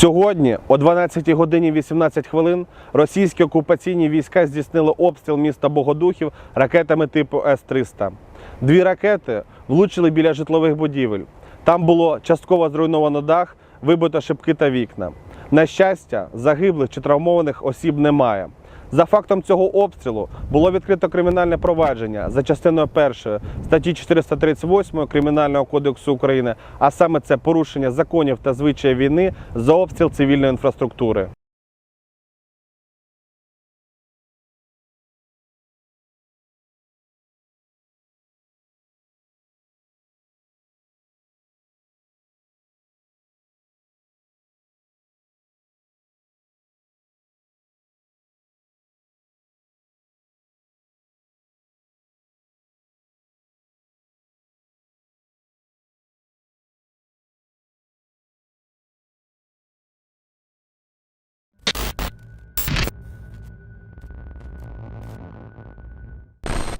Сьогодні о 12 годині 18 хвилин російські окупаційні війська здійснили обстріл міста Богодухів ракетами типу С-300. Дві ракети влучили біля житлових будівель. Там було частково зруйновано дах, вибито шибки та вікна. На щастя, загиблих чи травмованих осіб немає. За фактом цього обстрілу було відкрито кримінальне провадження за частиною першої статті 438 Кримінального кодексу України, а саме це порушення законів та звичаїв війни за обстріл цивільної інфраструктури.